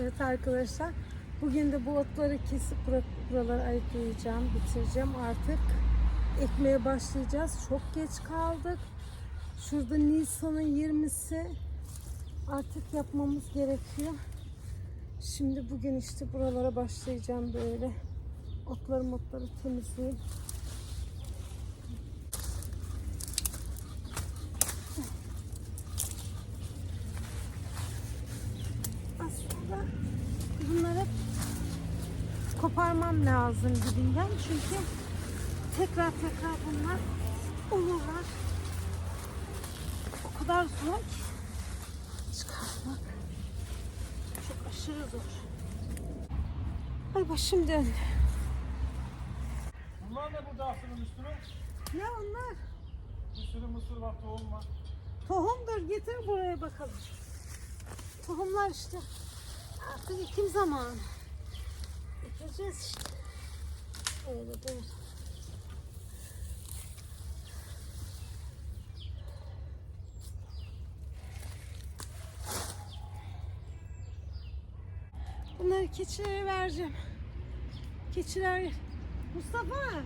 Evet arkadaşlar. Bugün de bu otları kesip bura- buraları ayıklayacağım, bitireceğim artık. Ekmeye başlayacağız. Çok geç kaldık. Şurada Nisan'ın 20'si. Artık yapmamız gerekiyor. Şimdi bugün işte buralara başlayacağım böyle. Otları motları temizleyeyim. Aslında bunları koparmam lazım dibinden çünkü tekrar tekrar bunlar olurlar. O kadar zor ki çıkartmak. Çok aşırı zor. Ay başım döndü. Bunlar ne burada aslında üstüne? Ne onlar? Bir sürü mısır var, tohum var. Tohumdur getir buraya bakalım. Tohumlar işte. Artık ekim zamanı. Ekeceğiz işte. Öyle böyle. Bunları keçilere vereceğim. Keçiler... Mustafa!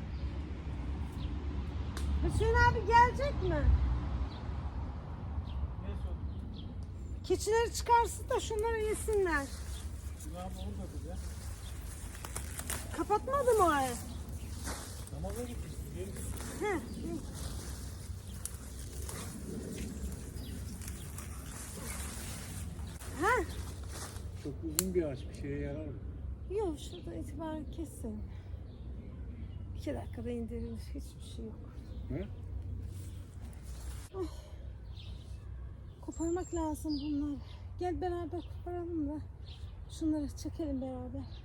Hüseyin abi gelecek mi? Keçileri çıkarsın da şunları yesinler. Günahım olur da bize. Kapatmadım orayı. Namaza. Geri Heh. Ha? Çok uzun bir ağaç bir şeye yarar mı? Yok şurada itibaren kesin. İki dakikada indirilir. Hiçbir şey yok. He? Koparmak lazım bunları. Gel beraber koparalım da şunları çekelim beraber.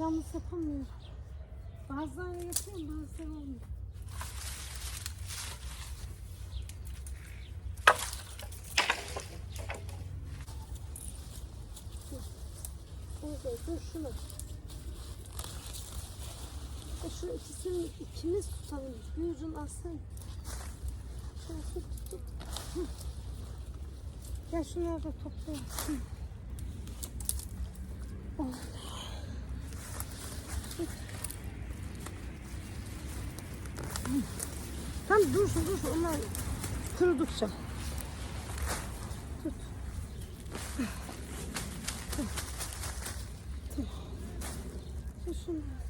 Yalnız yapamıyorum. Bazıları yapıyorum bazıları olmuyor. Dur. Dur, şunu. E şu ikisini ikimiz tutalım. Bir ucunu alsana. Şöyle tut. Gel şunları da toplayalım. Hı. Oldu. Tut. Hı. Tam dursun dursun onlar kurudukça. Tut. Hı. Hı. Tut. Tut şunları.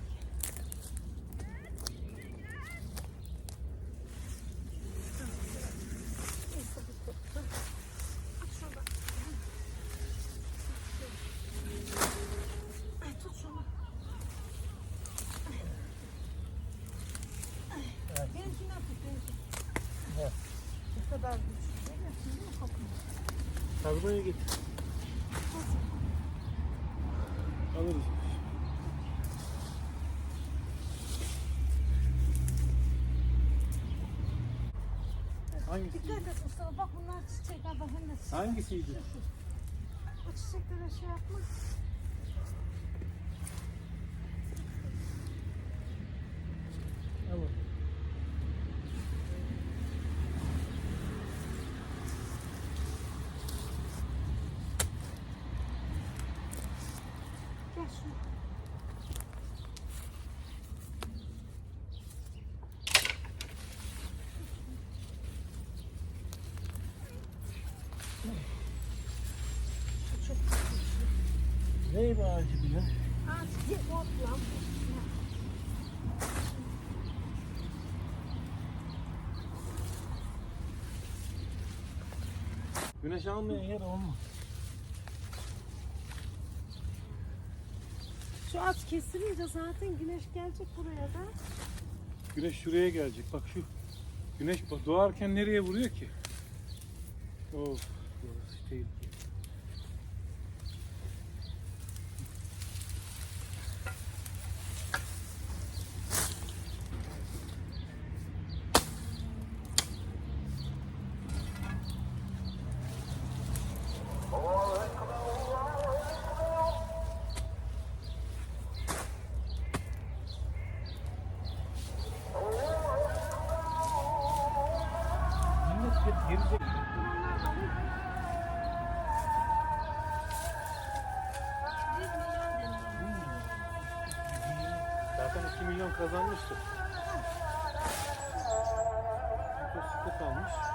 Neyse bu tuttu. At şurada. Ay tut şunu. Ay. Benimkinden tut benimki. Evet. Bu kadar güç. Görüyorsun değil mi kopma? Kazmaya git. Alırız. Hangisi? Dikkat et Mustafa bak bunlar çiçek ha bak hem de çiçek. Hangisiydi? O çiçeklere şey yapma. Bu ağacı ot lan. Güneş almayan yer olmaz. Şu at kesilince zaten güneş gelecek buraya da. Güneş şuraya gelecek. Bak şu güneş doğarken nereye vuruyor ki? Of, burası değil. Kazanmıştır. Motosiklet almış.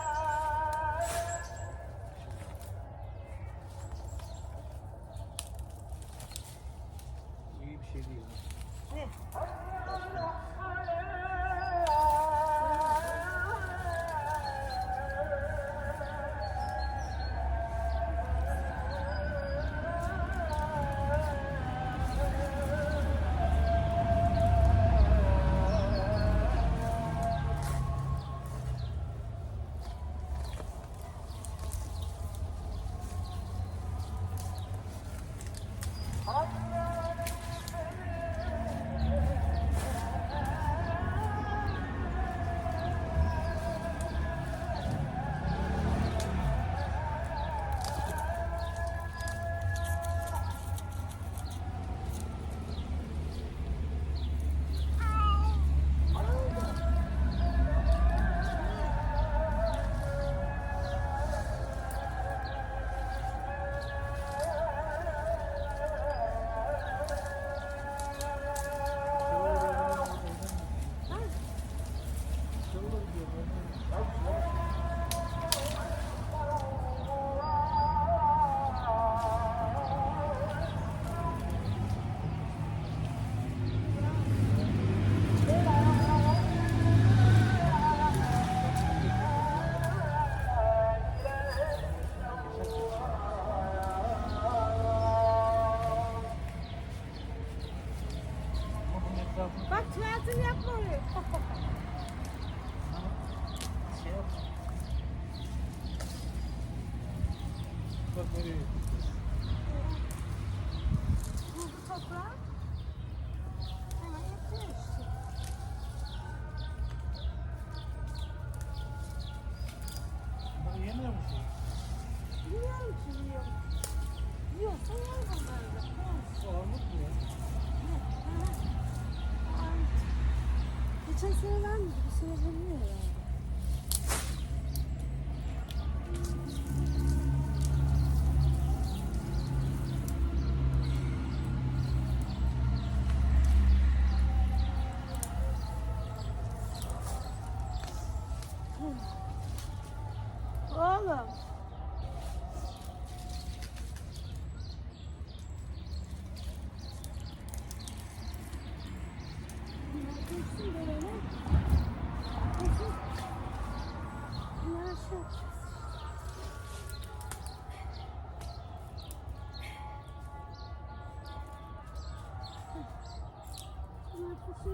Sen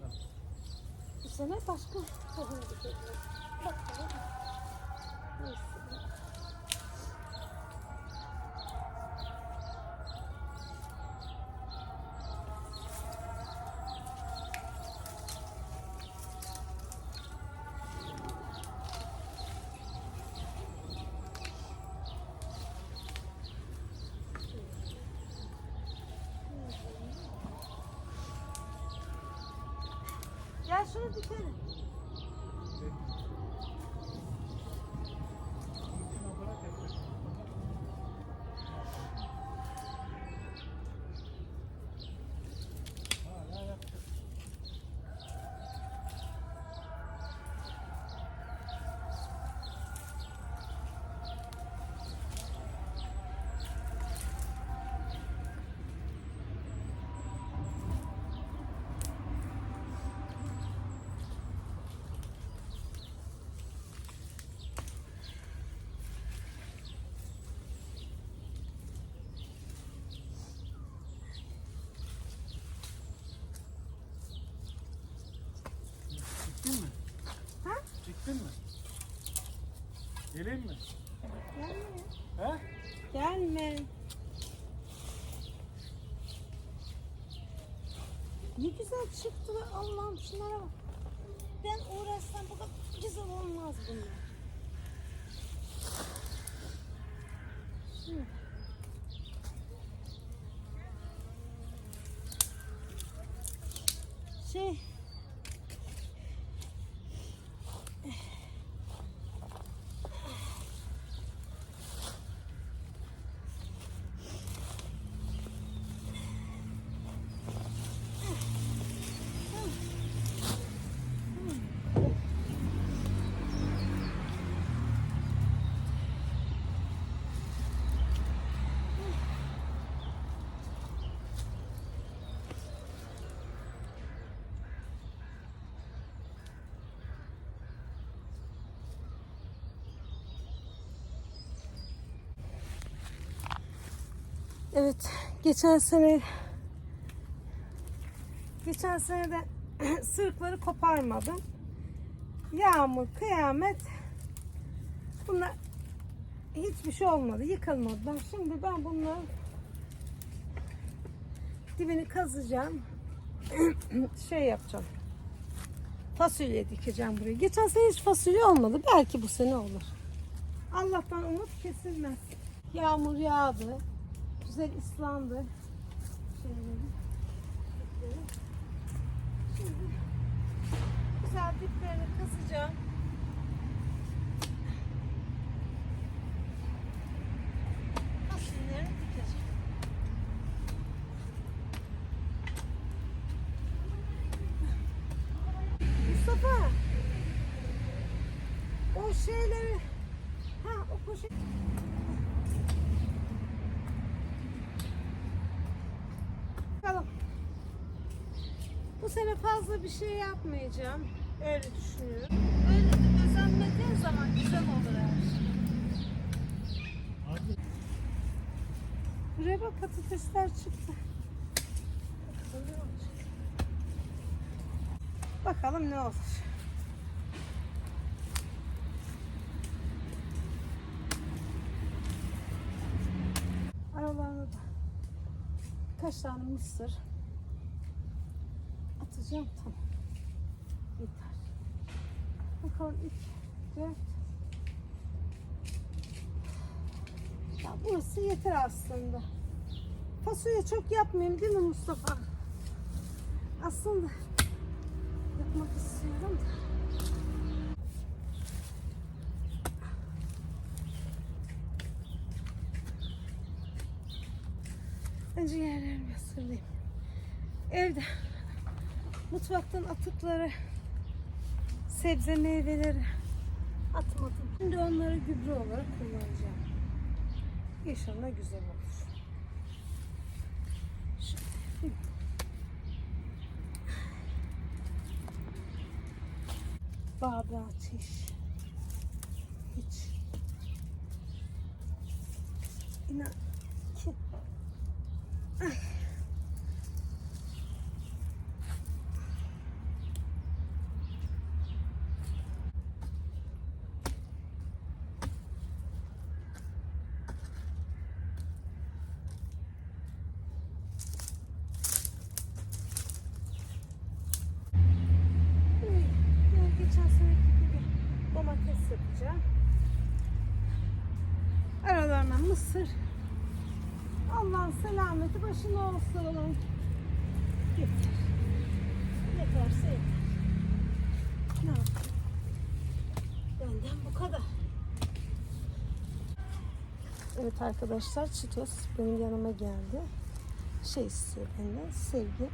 al. Bu sene başka. Gel şunu dikelim. Bütün Çektin mi? Ha? Çektin mi? Geleyim mi? Gelme. He? Gelme. Ne güzel çıktılar Allah'ım şunlara bak. Ben uğraşsam bu kadar güzel olmaz bunlar. Şey Evet, geçen sene geçen sene de sırıkları koparmadım. Yağmur, kıyamet bunlar hiçbir şey olmadı, yıkılmadılar. Şimdi ben bunları dibini kazacağım. şey yapacağım. Fasulye dikeceğim buraya. Geçen sene hiç fasulye olmadı. Belki bu sene olur. Allah'tan umut kesilmez. Yağmur yağdı. Güzel ıslandı. Şeyleri. Şimdi güzel diplerini kazacağım. Fasulyelerini dikeceğim. Mustafa. O şeyleri ha o poşet Bakalım. Bu sene fazla bir şey yapmayacağım. Öyle düşünüyorum. Öyle de özenmediğin zaman güzel olur her şey. Buraya bak patatesler çıktı. Bakalım ne olacak. Bakalım ne olur. Aralarına da kaç tane mısır atacağım tamam. Yeter. Bakalım 3, 4 Ya burası yeter aslında. Fasulye çok yapmayayım değil mi Mustafa? Aslında yapmak istiyorum da. Önce yerlerimi hazırlayayım. Evde mutfaktan atıkları, sebze meyveleri atmadım. Şimdi onları gübre olarak kullanacağım. İnşallah güzel olur. Şöyle. Babi ateş. Hiç. İnan ki Yani mısır. Allah'ın selameti başına olsun. Yeter. Yeterse yeter. Ne yapayım? Benden bu kadar. Evet arkadaşlar Çitos benim yanıma geldi. Şey istiyor benden sevgi.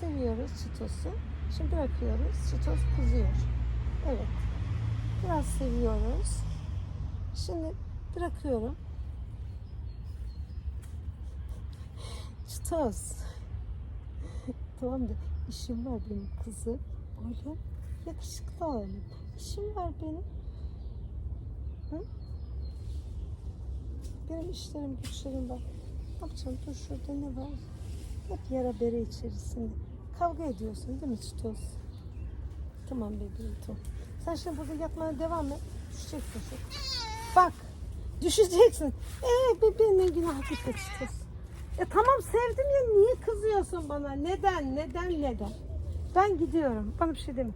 Seviyoruz Çitos'u. Şimdi bırakıyoruz. Çitos kızıyor. Evet. Biraz seviyoruz. Şimdi bırakıyorum. Çitos. tamam da işim var benim kızım. Oğlum yakışıklı oğlum. İşim var benim. Hı? Benim işlerim güçlerim var. Ne yapacağım? Dur şurada ne var? Hep yara bere içerisinde. Kavga ediyorsun değil mi Çitos? Tamam bebeğim tamam. Sen şimdi burada yatmaya devam et. Düşeceksin. Bak. Düşeceksin. Ee bebeğimin günah gitti Çitos. E tamam sevdim ya niye kızıyorsun bana? Neden? Neden? Neden? Ben gidiyorum. Bana bir şey deme.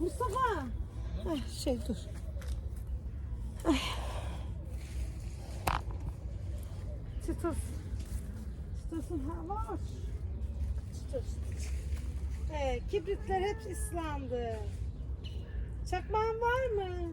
Mustafa. Ay, şey dur. Ay. Çitos. Çitos'un hava aç. Çitos. Ee, kibritler hep ıslandı. Çakmağın var mı?